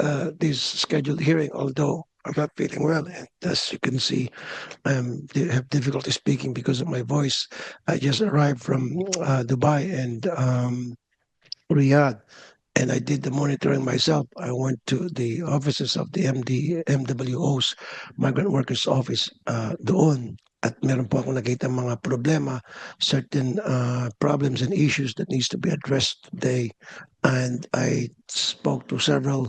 uh, this scheduled hearing, although I'm not feeling well. And as you can see, I'm have difficulty speaking because of my voice. I just arrived from uh, Dubai and um, Riyadh, and I did the monitoring myself. I went to the offices of the MD, MWO's Migrant Workers Office uh, doon at meron po akong nakita mga problema, certain uh, problems and issues that needs to be addressed today. And I spoke to several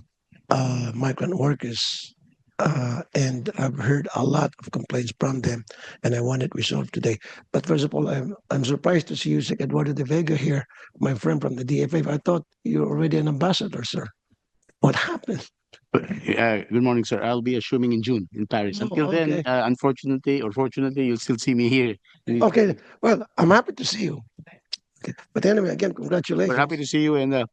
uh, migrant workers uh, and I've heard a lot of complaints from them, and I want it resolved today. But first of all, I'm I'm surprised to see you, Eduardo de Vega here, my friend from the DFA. I thought you're already an ambassador, sir. What happened? Uh, good morning, sir. I'll be assuming in June in Paris. Oh, Until then, okay. uh, unfortunately or fortunately, you'll still see me here. Okay, well, I'm happy to see you. Okay. But anyway, again, congratulations. We're happy to see you, and uh,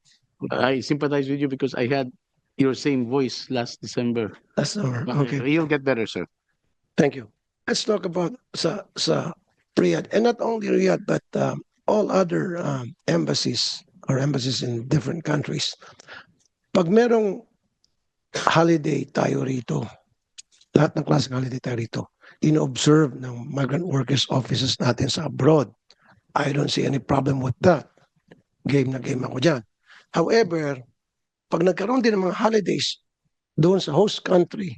I sympathize with you because I had your same voice last December. That's right. But, Okay. uh, You'll get better, sir. Thank you. Let's talk about sa sa Riyadh, and not only Riyadh, but um, all other um, embassies or embassies in different countries. Pag merong holiday tayo rito, lahat ng klaseng holiday tayo rito, in-observe ng migrant workers offices natin sa abroad. I don't see any problem with that. Game na game ako dyan. However, pag nagkaroon din ng mga holidays doon sa host country,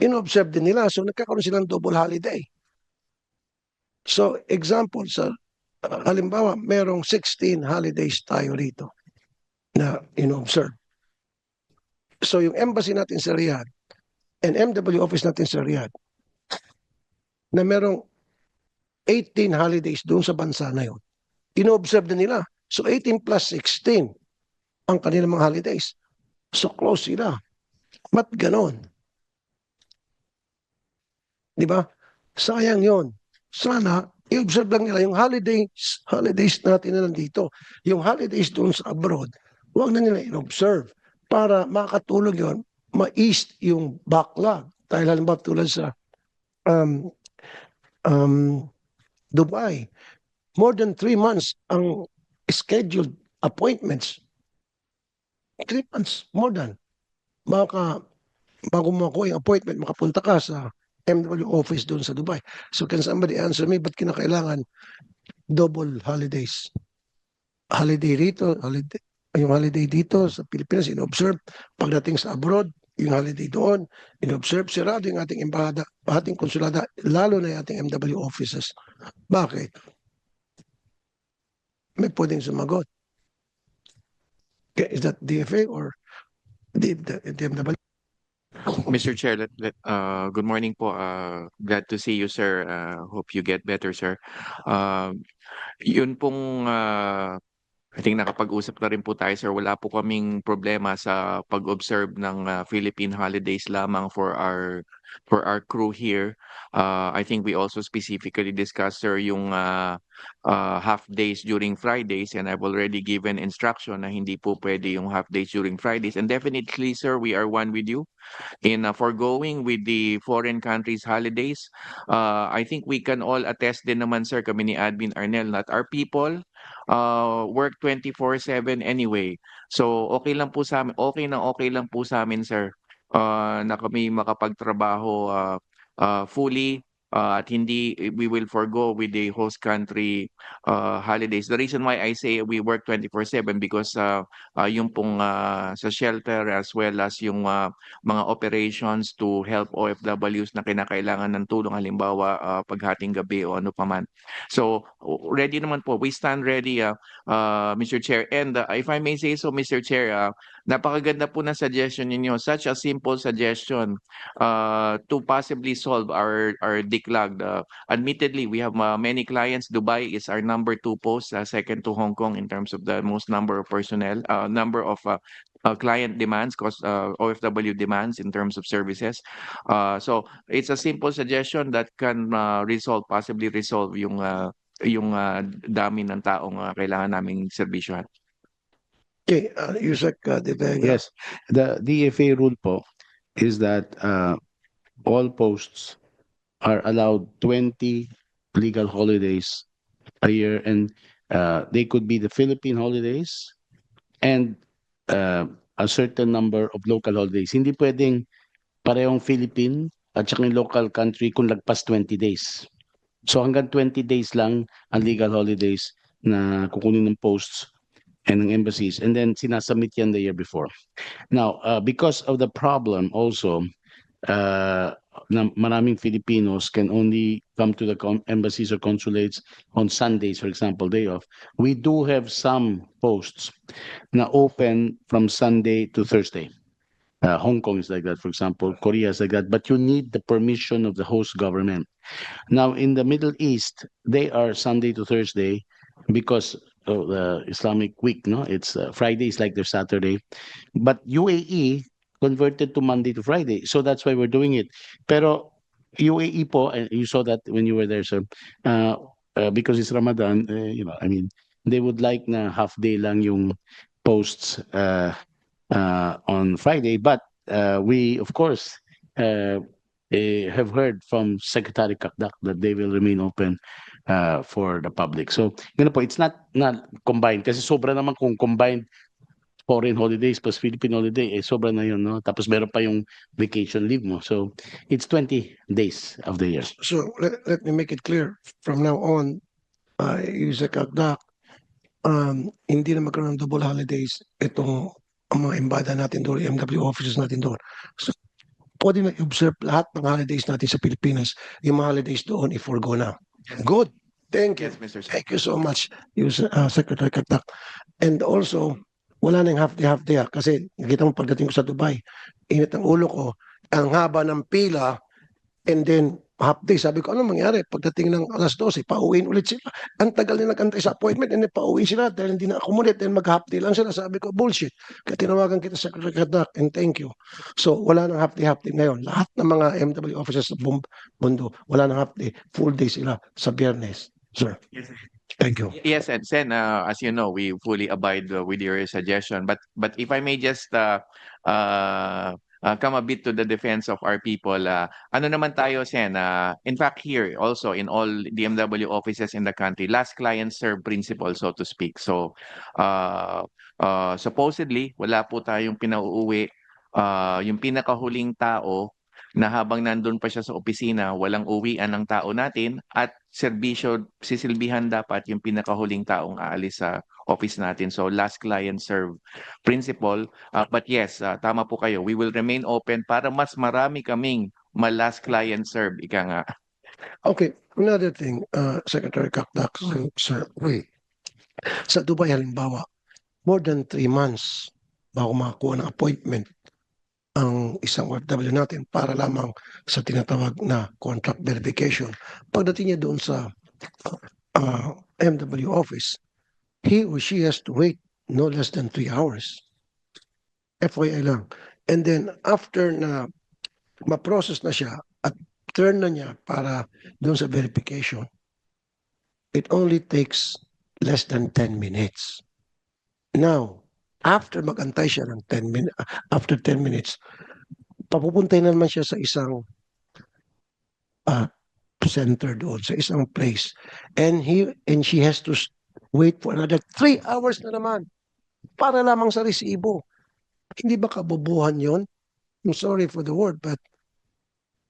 in-observe din nila. So nagkakaroon silang double holiday. So example, sa uh, halimbawa, merong 16 holidays tayo rito na in-observe. So yung embassy natin sa Riyadh and MW office natin sa Riyadh na merong 18 holidays doon sa bansa na yun. In-observe na nila. So 18 plus 16 ang kanilang mga holidays. So close sila. Ba't ganon? Di ba? Sayang yon. Sana, i-observe lang nila yung holidays, holidays natin na nandito. Yung holidays doon sa abroad, huwag na nila in-observe para makatulog yon ma-east yung backlog. Dahil halimbawa tulad sa um, um, Dubai, more than three months ang scheduled appointments. Three months, more than. Maka, bago mo makuha yung appointment, makapunta ka sa MW office doon sa Dubai. So can somebody answer me, ba't kinakailangan double holidays? Holiday rito, holiday, yung holiday dito sa Pilipinas, in-observe. Pagdating sa abroad, yung holiday doon, in-observe. Sirado yung ating embahada, ating konsulada, lalo na yung ating MW offices. Bakit? May pwedeng sumagot. Is that DFA or the, the, the MW? Mr. Chair, let, let, uh, good morning po. Uh, glad to see you, sir. Uh, hope you get better, sir. Um, yun pong, uh, I think nakapag-usap na rin po tayo, sir. Wala po kaming problema sa pag-observe ng uh, Philippine holidays lamang for our for our crew here. Uh, I think we also specifically discussed, sir, yung uh, uh, half days during Fridays and I've already given instruction na hindi po pwede yung half days during Fridays. And definitely, sir, we are one with you in uh, foregoing with the foreign countries holidays. Uh, I think we can all attest din naman, sir, kami ni Admin Arnel, that our people uh, work 24-7 anyway. So, okay lang po sa amin, okay na okay lang po sa amin, sir, uh, na kami makapagtrabaho uh, uh, fully uh, at hindi we will forgo with the host country uh, holidays. The reason why I say we work 24/7 because uh, uh, yung pong uh, sa shelter as well as yung uh, mga operations to help OFWs na kinakailangan ng tulong halimbawa uh, paghating gabi o ano paman. So ready naman po. We stand ready uh, uh, Mr. Chair and uh, if I may say so Mr. Chair uh, napakaganda po ng suggestion ninyo. Such a simple suggestion uh, to possibly solve our our declag. Uh, admittedly, we have uh, many clients. Dubai is our number two post, uh, second to Hong Kong in terms of the most number of personnel, uh, number of uh, uh, client demands, cost uh, OFW demands in terms of services. Uh, so it's a simple suggestion that can uh, resolve, possibly resolve yung uh, yung uh, dami ng taong uh, kailangan naming serbisyohan. Okay, uh, Yusek uh. Yes, the DFA rule po is that uh, all posts are allowed 20 legal holidays a year and uh, they could be the Philippine holidays and uh, a certain number of local holidays. Hindi pwedeng parehong Philippine at saka local country kung lagpas 20 days. So hanggang 20 days lang ang legal holidays na kukunin ng posts and ng embassies and then sinasubmit yan the year before. Now, uh, because of the problem also, uh, na maraming Filipinos can only come to the embassies or consulates on Sundays, for example, day off. We do have some posts na open from Sunday to Thursday. Uh, Hong Kong is like that, for example, Korea is like that, but you need the permission of the host government. Now, in the Middle East, they are Sunday to Thursday because of the Islamic week, no? It's uh, Friday is like their Saturday. But UAE converted to Monday to Friday. So that's why we're doing it. Pero UAE po, and you saw that when you were there, sir, uh, uh, because it's Ramadan, uh, you know, I mean, they would like na half day lang yung posts uh, uh, on Friday. But we, of course, eh, have heard from Secretary Kakdak that they will remain open uh, for the public. So, yun po, it's not not combined kasi sobra naman kung combined foreign holidays plus Philippine holiday, eh sobra na yun, no? Tapos meron pa yung vacation leave mo. So, it's 20 days of the year. So let, let me make it clear from now on, uh, Yusek Agdak, um, hindi na magkaroon ng double holidays itong ang mga embada natin doon, MW officers natin doon. So, pwede na i-observe lahat ng holidays natin sa Pilipinas. Yung mga holidays doon, i-forgo na. Good. Thank you. Yes, Mr. Chair. Thank you so much, Yus, uh, Secretary Katak. And also, wala nang half day, half day. ah. Kasi nakita mo pagdating ko sa Dubai, init ang ulo ko, ang haba ng pila, and then half day. Sabi ko, ano mangyari? Pagdating ng alas 12, pauwiin ulit sila. Ang tagal na nagantay sa appointment, and then pauwi sila dahil hindi na-accommodate, then mag-half day lang sila. Sabi ko, bullshit. Kaya tinawagan kita sa Katak, and thank you. So, wala nang half day, half day ngayon. Lahat ng mga MW officers sa mundo, wala nang half day, full day sila sa biyernes. Sir, Yes, sir. thank you. Yes, and Sen, uh, as you know, we fully abide uh, with your suggestion. But but if I may just uh, uh, uh, come a bit to the defense of our people, uh, ano naman tayo, Sen? Uh, in fact, here also in all DMW offices in the country, last client serve principle, so to speak. So uh, uh, supposedly, wala po tayong pinauuwi. Uh, yung pinakahuling tao na habang nandun pa siya sa opisina, walang uwian ng tao natin at serbisyo, sisilbihan dapat yung pinakahuling taong aalis sa office natin. So last client serve principle. Uh, but yes, uh, tama po kayo. We will remain open para mas marami kaming ma-last client serve. Ika nga. Okay, another thing, uh, Secretary Kakdak, sir, wait. Sa Dubai halimbawa, more than three months bago makakuha ng appointment ang isang OFW natin para lamang sa tinatawag na contract verification. Pagdating niya doon sa uh, MW office, he or she has to wait no less than three hours. FYI lang. And then after na ma-process na siya at turn na niya para doon sa verification, it only takes less than 10 minutes. Now, after magantay siya ng 10 minutes, after 10 minutes, papupuntay na naman siya sa isang uh, center doon, sa isang place. And he and she has to wait for another 3 hours na naman para lamang sa resibo. Hindi ba kabobohan yon? I'm sorry for the word, but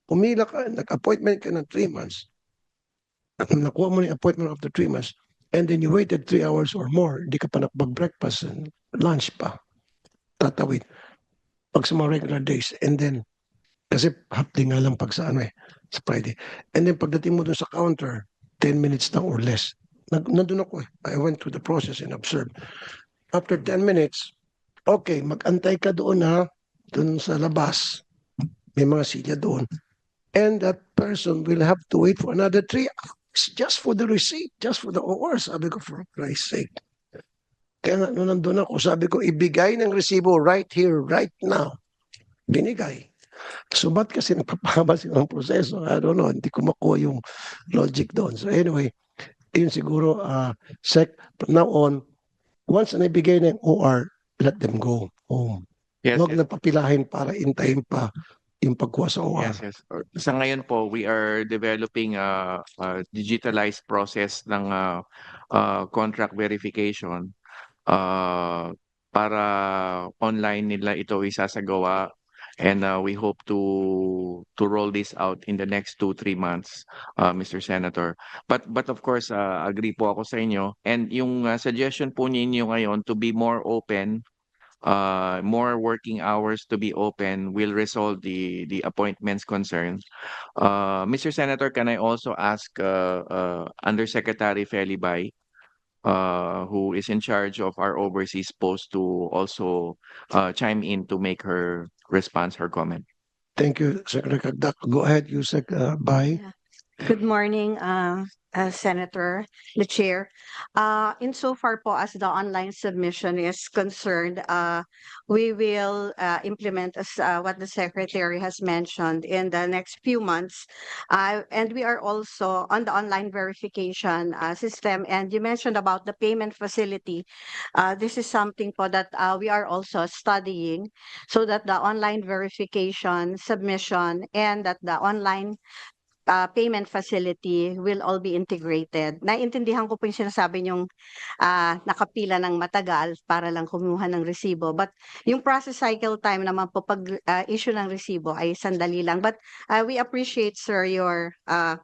pumila ka, nag-appointment ka ng 3 months, nakuha mo na appointment after 3 months, and then you waited 3 hours or more, hindi ka pa nakapag-breakfast and lunch pa. Tatawid. Pag sa mga regular days. And then, kasi half day nga lang pag sa ano eh, sa Friday. And then pagdating mo dun sa counter, 10 minutes lang or less. Nag, nandun ako eh. I went through the process and observed. After 10 minutes, okay, mag-antay ka doon ha, doon sa labas. May mga silya doon. And that person will have to wait for another 3 hours just for the receipt, just for the OR. Sabi ko, for Christ's sake. Kaya nga, nung nandun ako, sabi ko, ibigay ng resibo right here, right now. Binigay. So, ba't kasi nagpapahaba sila ng proseso? I don't know. Hindi ko makuha yung logic doon. So, anyway, yun siguro, uh, sec, from now on, once na ibigay na yung OR, let them go home. Yes, Huwag yes. na papilahin para intayin pa yung pagkuha sa OR. Yes, yes. Sa ngayon po, we are developing a, a digitalized process ng uh, uh, contract verification uh, para online nila ito isasagawa and uh, we hope to to roll this out in the next two three months uh, Mr. Senator but but of course uh, agree po ako sa inyo and yung uh, suggestion po ninyo ngayon to be more open uh, more working hours to be open will resolve the the appointments concern. Uh, Mr. Senator, can I also ask uh, uh, Undersecretary Felibay, uh, who is in charge of our overseas post, to also uh, chime in to make her response, her comment? Thank you, Secretary Kagdak. Go ahead, Yusek uh, Bay. Good morning, uh, uh, Senator, the Chair. Uh, insofar po as the online submission is concerned, uh, we will uh, implement as uh, what the Secretary has mentioned in the next few months. Uh, and we are also on the online verification uh, system. And you mentioned about the payment facility. Uh, this is something po that uh, we are also studying so that the online verification submission and that the online uh, payment facility will all be integrated. Naintindihan ko po yung sinasabi yung nakapila ng matagal para lang kumuha ng resibo. But yung process cycle time naman po pag uh, issue ng resibo ay sandali lang. But uh, we appreciate, sir, your uh,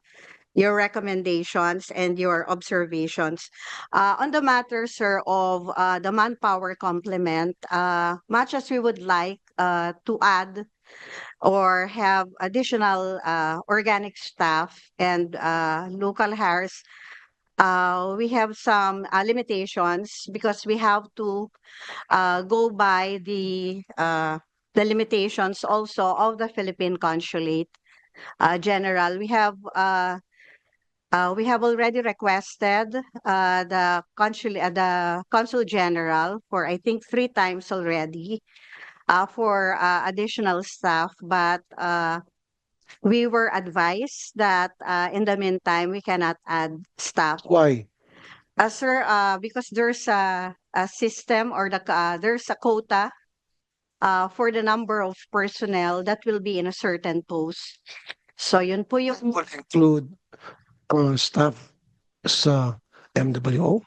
your recommendations and your observations. Uh, on the matter, sir, of uh, the manpower complement, uh, much as we would like uh, to add or have additional uh, organic staff and uh, local hires, uh, we have some uh, limitations because we have to uh, go by the uh, the limitations also of the Philippine Consulate uh, General. We have uh, we have already requested the consul the Consul General for I think three times already uh, for uh, additional staff, but uh, we were advised that uh, in the meantime we cannot add staff. Why? Uh, sir, uh, because there's a, a system or the uh, there's a quota uh, for the number of personnel that will be in a certain post. So yun po yung Will include uh, staff sa MWO?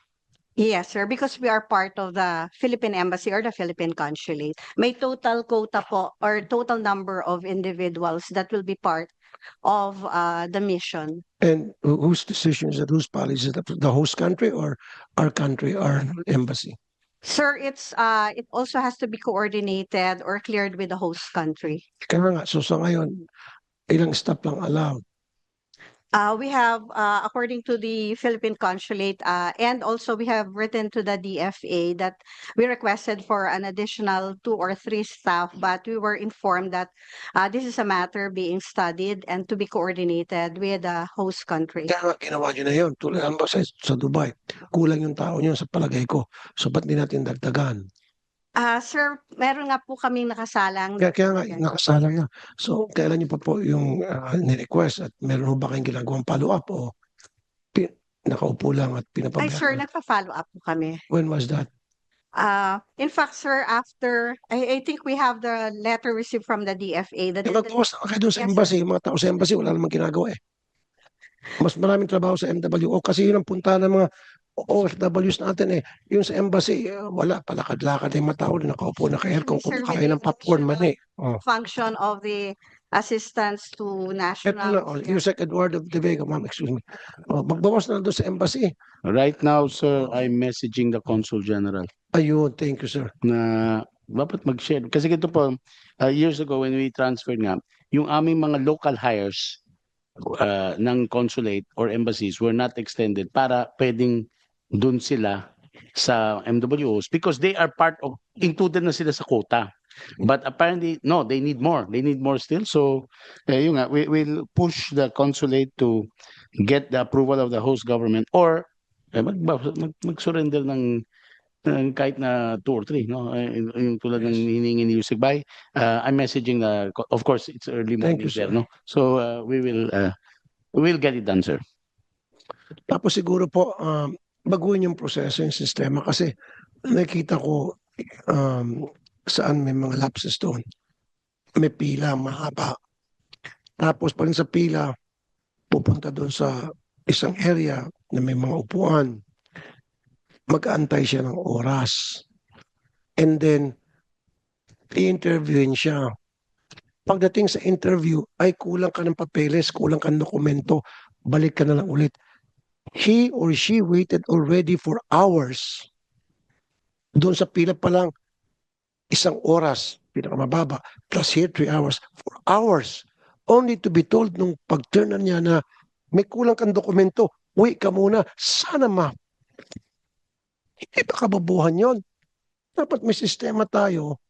Yes, sir, because we are part of the Philippine Embassy or the Philippine Consulate. May total quota po or total number of individuals that will be part of uh, the mission. And who- whose decision is it? Whose policy is it? The host country or our country, our embassy? Sir, it's uh, it also has to be coordinated or cleared with the host country. Kaya nga, so sa ngayon, ilang staff lang allowed? Uh, we have, uh, according to the Philippine Consulate, uh, and also we have written to the DFA that we requested for an additional two or three staff, but we were informed that uh, this is a matter being studied and to be coordinated with the host country. Kaya nga, ginawa nyo na yun. Tulad ang sa, sa Dubai. Kulang yung tao nyo sa palagay ko. So ba't di natin dagdagan? Uh, sir, meron nga po kaming nakasalang. Kaya, kaya nga, nakasalang na. So, kailan nyo pa po yung uh, ni-request at meron ho ba kayong ginagawang follow-up o pi- nakaupo lang at Ay, sir, pinapabayaan? nagpa-follow up po kami. When was that? Uh, in fact, sir, after, I, I think we have the letter received from the DFA. that Eh, magbawas na kayo doon sa Yes, sir. embassy. Yung mga tao sa embassy, wala namang ginagawa eh. Mas maraming trabaho sa MWO kasi yun ang punta ng mga OFWs natin eh. Yung sa embassy, eh, wala. Palakad-lakad yung na nakaupo na kaya kung Sir, kumakain ng popcorn man eh. Oh. function of the assistance to Ito national. na, oh, Yusek Eduardo de Vega, ma'am, excuse me. Oh, magbawas na doon sa embassy. Right now, sir, I'm messaging the Consul General Ayun, thank you, sir. na dapat mag-share. Kasi ito po, uh, years ago when we transferred nga, yung aming mga local hires uh, ng consulate or embassies were not extended para pwedeng dun sila sa MWOs because they are part of, included na sila sa quota. But apparently, no, they need more. They need more still. So, eh, yun nga, we will push the consulate to get the approval of the host government or eh, mag, mag, mag-surrender ng ng kahit na two or three, no? Eh, Yung, tulad ng hiningi ni Yusek Bay, uh, I'm messaging the, of course, it's early Thank morning you, there, sir. no? So, uh, we will, uh, we will get it done, sir. Tapos siguro po, um, baguhin yung proseso, yung sistema kasi nakita ko um, saan may mga lapses doon. May pila, mahaba. Tapos pa rin sa pila, pupunta doon sa isang area na may mga upuan. Mag-aantay siya ng oras. and then i-interviewin siya. Pagdating sa interview, ay kulang ka ng papeles, kulang ka ng dokumento, balik ka na lang ulit. He or she waited already for hours. Doon sa pila pa lang, isang oras, pinakamababa, plus here three hours, four hours. Only to be told nung pag-turn na niya na may kulang kang dokumento, uwi ka muna, sana ma. Hindi ba kababuhan yon? Dapat may sistema tayo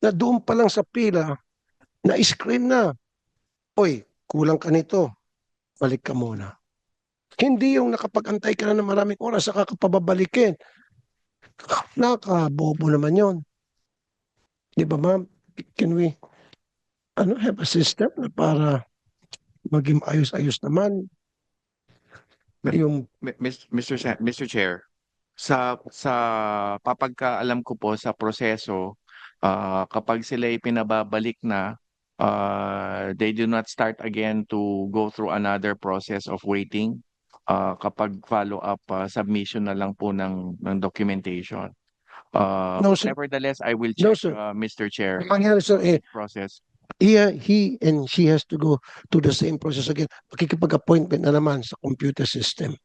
na doon pa lang sa pila, na screen na. Oy, kulang ka nito. Balik ka muna. Hindi yung nakapag-antay ka na ng maraming oras saka ka pababalikin. Nakabobo naman yon. Di ba ma'am? Can we ano, have a system na para maging ayos-ayos naman yung Mr. Sa- Mr. Chair, sa sa papagkaalam ko po sa proseso, ah, kapag sila ay pinababalik na, ah, they do not start again to go through another process of waiting. Ah, kapag follow-up ah, submission na lang po ng ng documentation. Ah, No, sir. nevertheless, I will No, check, sir. ah, Mr. Chair, Ang mangyari sir, eh, process. he, he and she has to go to the same process again. Makikipag-appointment na naman sa computer system.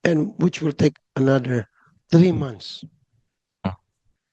And which will take another three months.